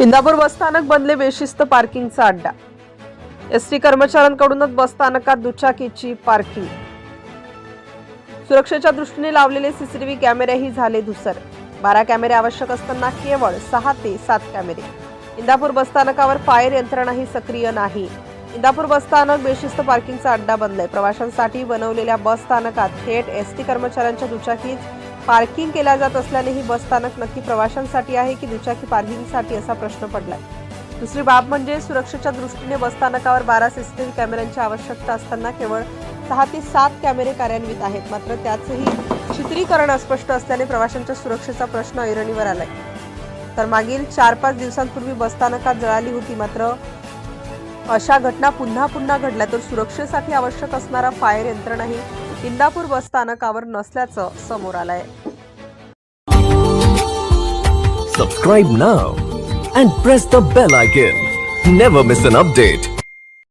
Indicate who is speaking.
Speaker 1: इंदापूर बसस्थानक बनले बेशिस्त पार्किंगचा अड्डा. एस टी कर्मचाऱ्यांकडूनच बसस्थानकात दुचाकीची पार्किंग. सुरक्षेच्या दृष्टीने लावलेले सीसीटीव्ही कॅमेरेही झाले धुसर. बारा कॅमेरे आवश्यक असताना केवळ सहा ते सात कॅमेरे. इंदापूर बसस्थानकावर फायर यंत्रणाही सक्रिय नाही. इंदापूर बसस्थानक बेशिस्त पार्किंगचा अड्डा बनलाय. प्रवाशांसाठी बनवलेल्या बस स्थानकात थेट एस टी कर्मचाऱ्यांच्या दुचाकीत पार्किंग केल्या जात असल्याने ही बसस्थानक नक्की प्रवाशांसाठी आहे की दुचाकी पार्किंगसाठी असा प्रश्न पडलाय? दुसरी बाब म्हणजे सुरक्षेच्या दृष्टीने बसस्थानकावर बारा सीसीटीव्ही कॅमेऱ्यांची आवश्यकता असताना केवळ सहा ते सात कॅमेरे कार्यान्वित आहेत. मात्र त्याचंही चित्रीकरण अस्पष्ट असल्याने प्रवाशांच्या सुरक्षेचा प्रश्न ऐरणीवर आलाय. तर मागील चार पाच दिवसांपूर्वी बसस्थानकात जळाली होती. मात्र अशा घटना पुन्हा पुन्हा घडल्या तर सुरक्षेसाठी आवश्यक असणारा फायर यंत्रणाही इंदापूर बस स्थानकावर नसल्याचं समोर आलंय.
Speaker 2: सबस्क्राईब ना and press the bell icon never miss an update